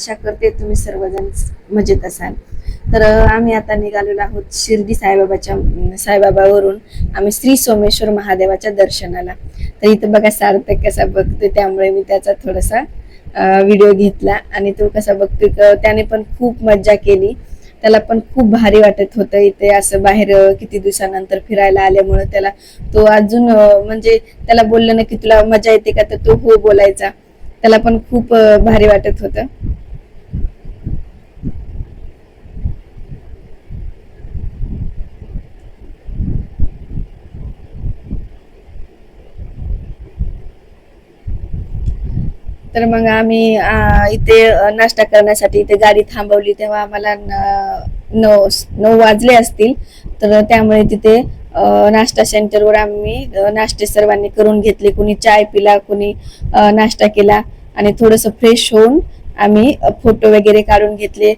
आशा करते तुम्ही सर्वजण मजेत असाल. तर आम्ही आता निघालेलो आहोत शिर्डी साईबाबाच्या साईबाबावरून. आम्ही श्री सोमेश्वर महादेवाच्या दर्शनाला. तर इथं बघा सार्थक कसा बघतोय त्यामुळे मी त्याचा थोडासा व्हिडिओ घेतला आणि तो कसा बघतोय त्याने पण खूप मज्जा केली. त्याला पण खूप भारी वाटत होतं इथे असं बाहेर किती दिवसानंतर फिरायला आल्यामुळं त्याला तो अजून म्हणजे त्याला बोललं ना की तुला मजा येते का तर तो हो बोलायचा. त्याला पण खूप भारी वाटत होतं. तर मग आम्ही इथे नाश्ता करण्यासाठी इथे गाडी थांबवली. तेव्हा आम्हाला न- नऊ नऊ वाजले असतील. तर त्यामुळे तिथे नाश्ता सेंटरवर आम्ही नाश्ते सर्वांनी करून घेतले. कुणी चाय पिला कुणी नाश्ता केला. आणि थोडस फ्रेश होऊन आम्ही फोटो वगैरे काढून घेतले.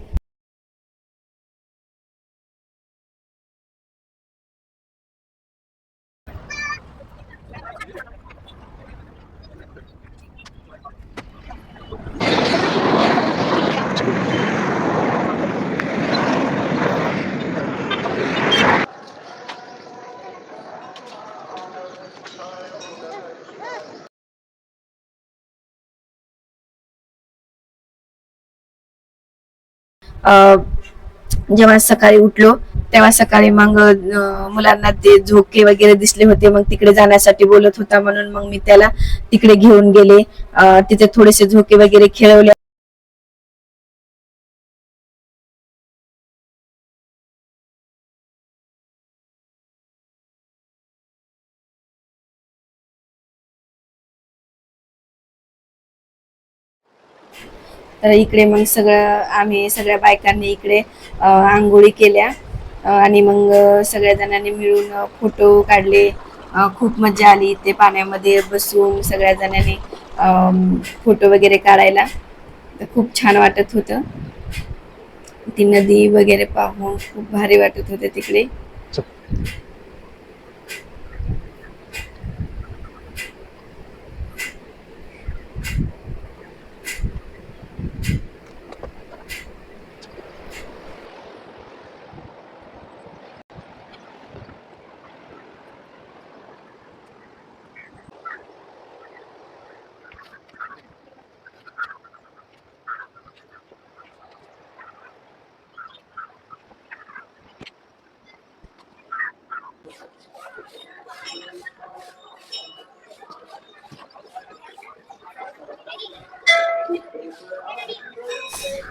जेव्हा सकाळी उठलो तेव्हा सकाळी मग मुलांना ते झोके वगैरे दिसले होते. मग तिकडे जाण्यासाठी बोलत होता म्हणून मग मी त्याला तिकडे घेऊन गेले. तिथे थोडेसे झोके वगैरे खेळवले. तर इकडे मग सगळं आम्ही सगळ्या बायकांनी इकडे आंघोळी केल्या. आणि मग सगळ्या जणांनी मिळून फोटो काढले. खूप मजा आली इथे पाण्यामध्ये बसून सगळ्या जणांनी फोटो वगैरे काढायला. तर खूप छान वाटत होतं. ती नदी वगैरे पाहून खूप भारी वाटत होते तिकडे.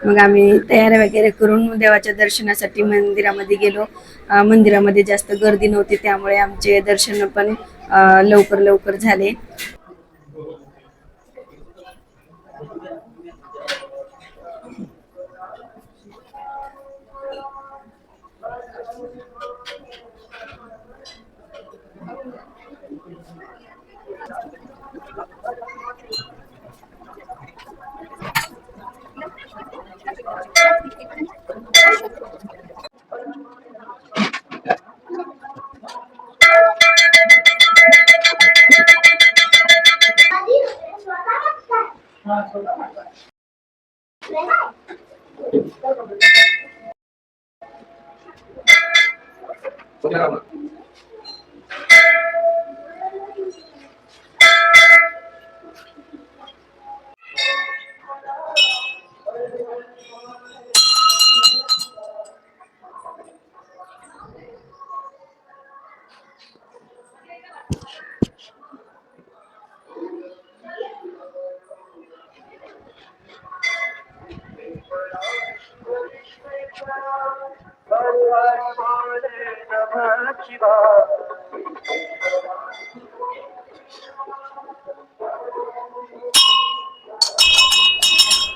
मग आम्ही तयारी वगैरे करून देवाच्या दर्शनासाठी मंदिरामध्ये गेलो. मंदिरामध्ये जास्त गर्दी नव्हती त्यामुळे आमचे दर्शन पण लवकर लवकर झाले. こちら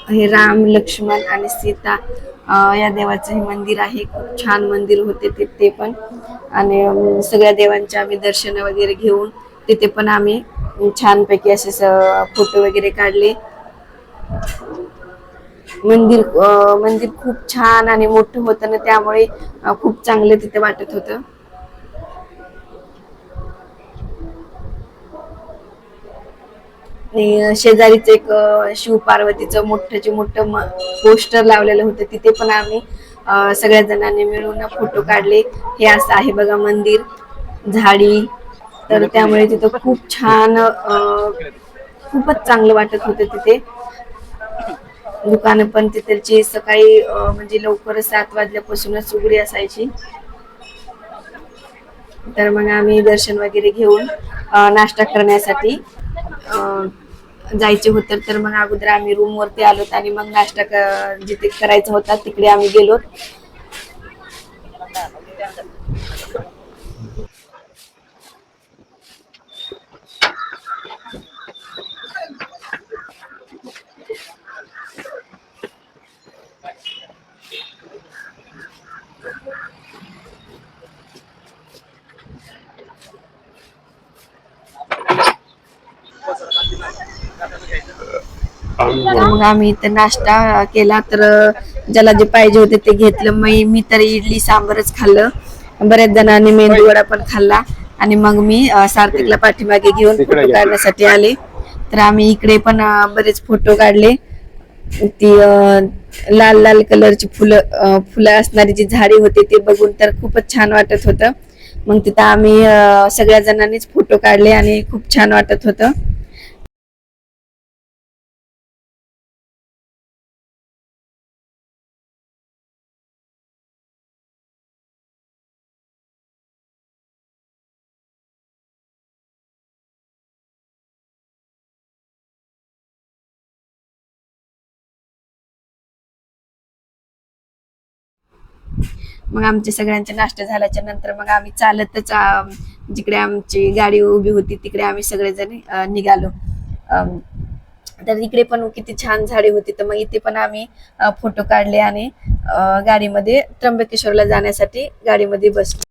हे राम लक्ष्मण आणि सीता या देवाचं हे मंदिर आहे. खूप छान मंदिर होते तिथे पण. आणि सगळ्या देवांचे आम्ही दर्शन वगैरे घेऊन तिथे पण आम्ही छानपैकी असे फोटो वगैरे काढले. मंदिर मंदिर खूप छान आणि मोठं होतं ना त्यामुळे खूप चांगलं तिथे वाटत होतं. आणि शेजारीच एक शिवपार्वतीचं शिव पार्वतीचं मोठ्याचे मोठं पोस्टर लावलेलं होतं. तिथे पण आम्ही सगळ्या जणांनी मिळून फोटो काढले. हे असं आहे बघा मंदिर झाडी. तर त्यामुळे तिथं खूप छान खूपच चांगलं वाटत होतं तिथे. दुकानं पण तिथलची सकाळी म्हणजे लवकरच सात वाजल्यापासूनच उघडी असायची. तर मग आम्ही दर्शन वगैरे घेऊन नाश्ता करण्यासाठी अं, जायचे होते तर मग अगोदर आम्ही रूम वरती आणि मग नाश्ता जिथे करायचा होता तिकडे आम्ही गेलो. तर मग आम्ही इथे नाश्ता केला तर ज्याला जे पाहिजे होते ते घेतलं. मी मी तर इडली सांबरच खाल्लं. बऱ्याच जणांनी मेंदू वडा पण खाल्ला. आणि मग मी सार्थकला पाठीमागे घेऊन फोटो काढण्यासाठी आले. तर आम्ही इकडे पण बरेच फोटो काढले. ती लाल लाल कलरची फुलं फुलं असणारी जी झाडी होती ते बघून तर खूपच छान वाटत होतं. मग तिथं आम्ही सगळ्या जणांनीच फोटो काढले आणि खूप छान वाटत होतं. मग आमचे सगळ्यांचे नाश्ता झाल्याच्यानंतर मग आम्ही चालतच जिकडे आमची गाडी उभी होती तिकडे आम्ही सगळेजण निघालो. तर इकडे पण किती छान झाडे होती तर मग इथे पण आम्ही फोटो काढले आणि गाडीमध्ये त्र्यंबकेश्वरला जाण्यासाठी गाडीमध्ये बसलो.